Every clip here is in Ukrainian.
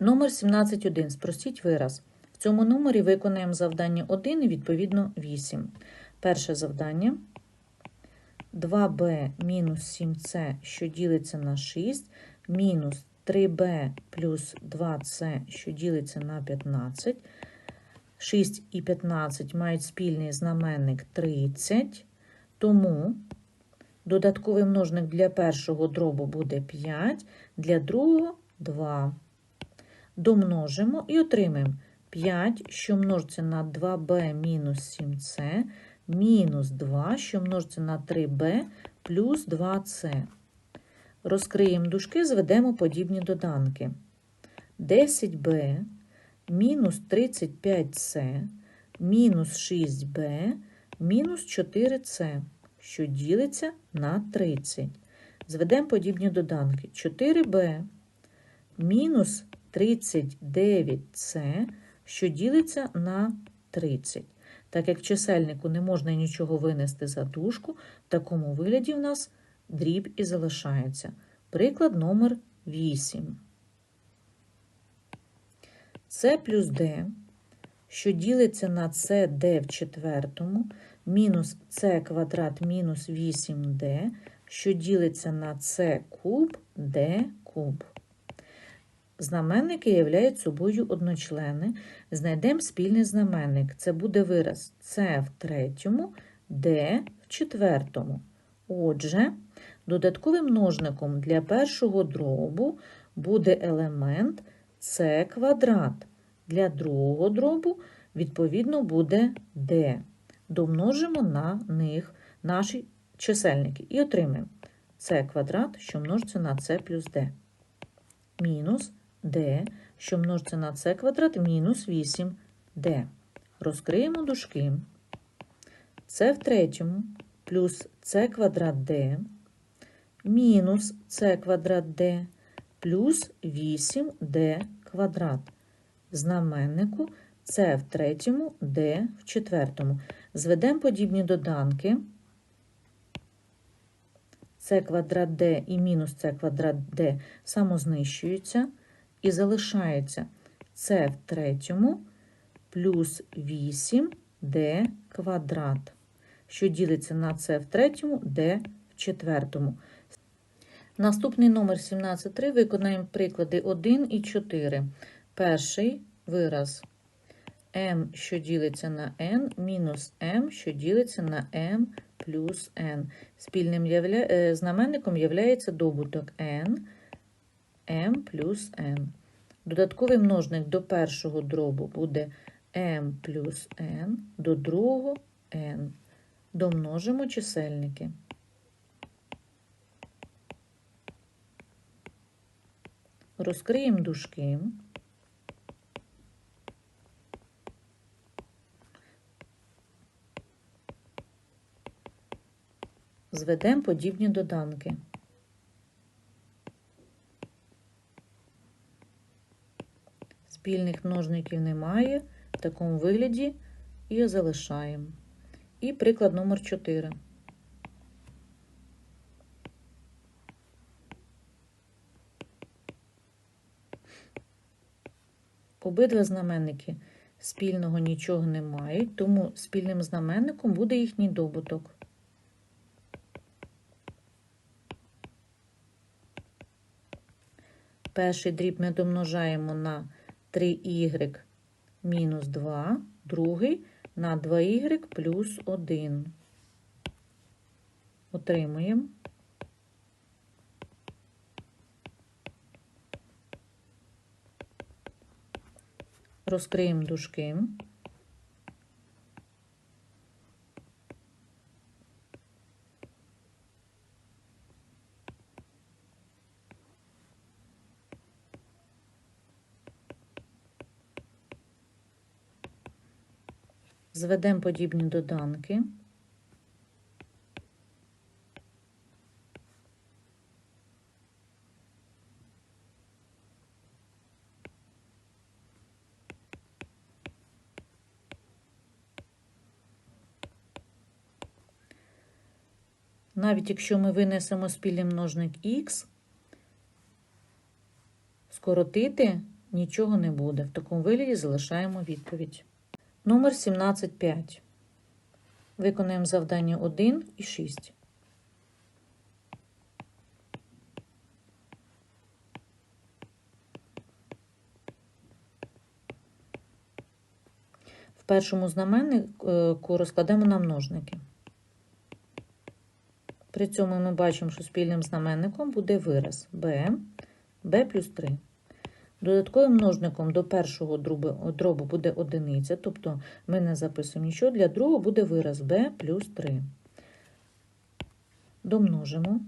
Номер 17.1. Спростіть вираз. В цьому номері виконаємо завдання 1 і відповідно 8. Перше завдання. 2b мінус 7c, що ділиться на 6, мінус 3b плюс 2c, що ділиться на 15. 6 і 15 мають спільний знаменник 30, тому додатковий множник для першого дробу буде 5, для другого 2. Домножимо і отримаємо 5, що множиться на 2b мінус 7c, мінус 2, що множиться на 3b плюс 2c. Розкриємо дужки, зведемо подібні доданки. 10b мінус 35c мінус 6b мінус 4c, що ділиться на 30. Зведемо подібні доданки. 4b мінус 39c, що ділиться на 30. Так як в чисельнику не можна нічого винести за дужку, в такому вигляді в нас дріб і залишається. Приклад номер 8. С плюс d, що ділиться на CD в четвертому, мінус С квадрат мінус 8D, що ділиться на С куб D куб. Знаменники являють собою одночлени. Знайдемо спільний знаменник. Це буде вираз С в третьому, Д в четвертому. Отже, додатковим множником для першого дробу буде елемент С квадрат. Для другого дробу, відповідно, буде D. Домножимо на них наші чисельники і отримаємо С квадрат, що множиться на С плюс Д. Мінус d, що множиться на c квадрат, мінус 8d. Розкриємо дужки. c в третьому плюс c квадрат d, мінус c квадрат d, плюс 8d квадрат. В знаменнику c в третьому, d в четвертому. Зведемо подібні доданки. c квадрат d і мінус c квадрат d самознищуються. І залишається С в третьому плюс 8d квадрат, що ділиться на С в третьому, d в четвертому. Наступний номер 17.3 виконаємо приклади 1 і 4. Перший вираз m, що ділиться на n, мінус m, що ділиться на m плюс n. Спільним знаменником є добуток n – m плюс n. Додатковий множник до першого дробу буде m плюс n, до другого n. Домножимо чисельники. Розкриємо дужки. Зведемо подібні доданки. Спільних множників немає, в такому вигляді і залишаємо. І приклад номер 4. Обидва знаменники спільного нічого не мають, тому спільним знаменником буде їхній добуток. Перший дріб ми домножаємо на 3y мінус 2, другий на 2y плюс 1. Отримуємо. Розкриємо дужки. Зведемо подібні доданки. Навіть якщо ми винесемо спільний множник х, скоротити нічого не буде. В такому вигляді залишаємо відповідь. Номер 17.5. Виконуємо завдання 1 і 6. В першому знаменнику розкладемо на множники. При цьому ми бачимо, що спільним знаменником буде вираз b, b плюс 3. Додатковим множником до першого дробу, буде одиниця, тобто ми не записуємо нічого, для другого буде вираз b плюс 3. Домножимо,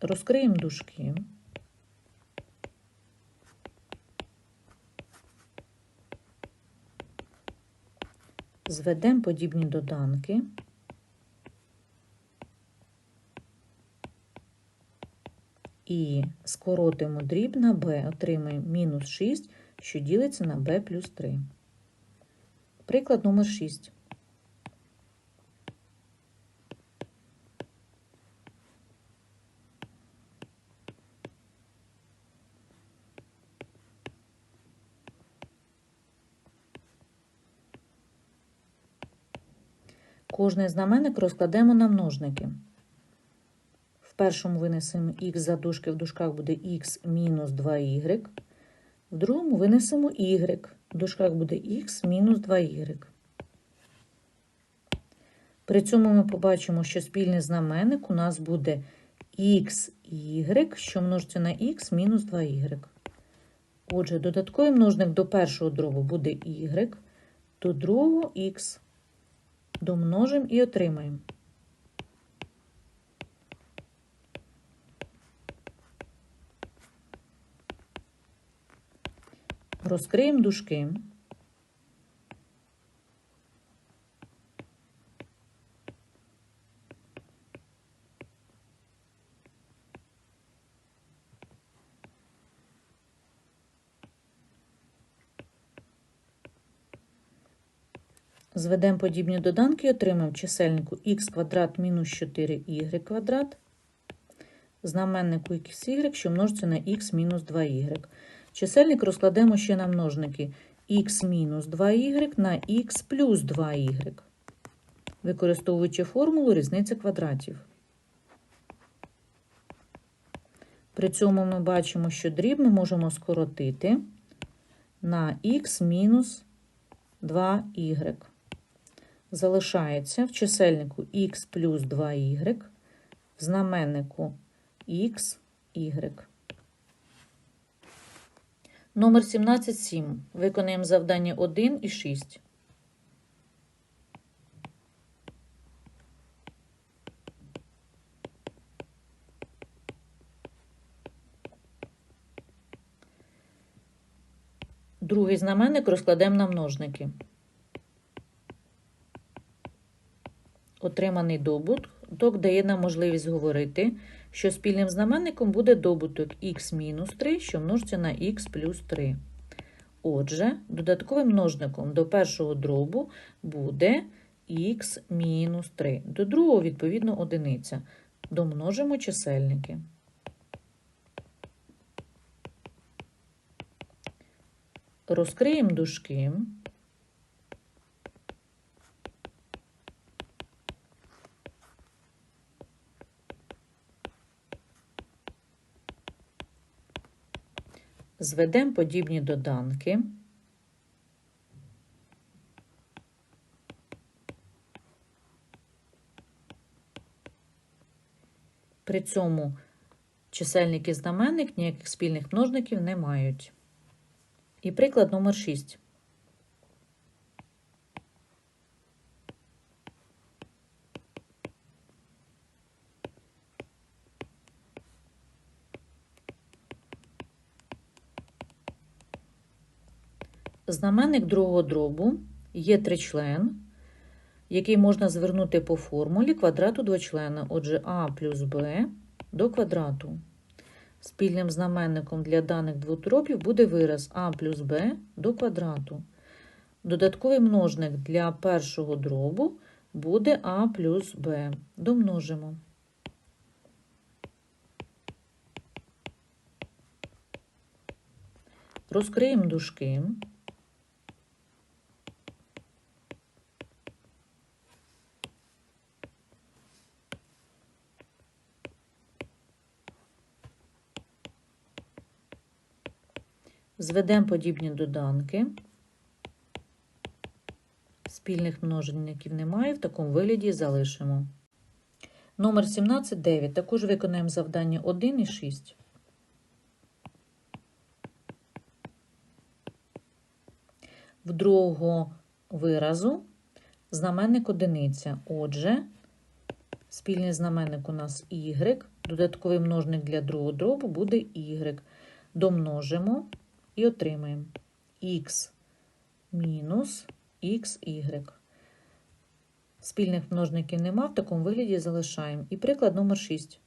розкриємо дужки. Зведемо подібні доданки. І скоротимо дріб на b, отримаємо мінус 6, що ділиться на b плюс 3. Приклад номер 6. Кожний знаменник розкладемо на множники. Першому винесемо х за дужки, в дужках буде х мінус 2y. В другому винесемо y, в дужках буде х мінус 2y. При цьому ми побачимо, що спільний знаменник у нас буде xy, що множиться на х мінус 2y. Отже, додатковий множник до першого дробу буде y, до другого х. Домножимо і отримаємо. Розкриємо дужки. Зведемо подібні доданки і отримаємо чисельнику х квадрат мінус 4y квадрат, знаменнику xy, що множиться на х мінус 2y. Чисельник розкладемо ще на множники х мінус 2y на х плюс 2y, використовуючи формулу різниці квадратів. При цьому ми бачимо, що дріб ми можемо скоротити на х мінус 2y. Залишається в чисельнику х плюс 2y, в знаменнику х, y. Номер 17.7. Виконуємо завдання 1 і 6. Другий знаменник розкладемо на множники. Отриманий добуток дає нам можливість говорити, що спільним знаменником буде добуток х-3, що множиться на х плюс 3. Отже, додатковим множником до першого дробу буде х-3. До другого, відповідно, одиниця. Домножимо чисельники. Розкриємо дужки. Зведемо подібні доданки. При цьому чисельник і знаменник ніяких спільних множників не мають. І приклад номер 6. Знаменник другого дробу є тричлен, який можна звернути по формулі квадрату двочлена. Отже, а плюс b до квадрату. Спільним знаменником для даних двох дробів буде вираз а плюс b до квадрату. Додатковий множник для першого дробу буде а плюс b. Домножимо. Розкриємо дужки. Зведемо подібні доданки. Спільних множинників немає, в такому вигляді залишимо. Номер 17,9. Також виконаємо завдання 1 і 6. В другого виразу знаменник одиниця. Отже, спільний знаменник у нас y, додатковий множник для другого дробу буде y. Домножимо і отримаємо х мінус xy. Спільних множників нема, в такому вигляді залишаємо. І приклад номер 6.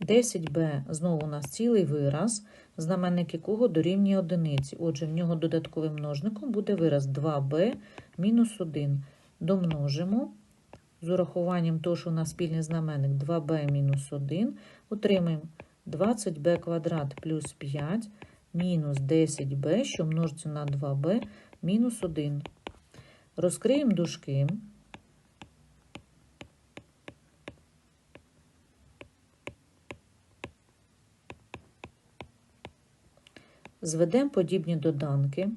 Десять Б знову у нас цілий вираз, знаменник якого дорівнює одиниці. Отже, в нього додатковим множником буде вираз 2b мінус 1. Домножимо. З урахуванням того, що у нас спільний знаменник 2b мінус 1, отримаємо 20b квадрат плюс 5 мінус 10b, що множиться на 2b мінус 1. Розкриємо дужки. Зведемо подібні доданки.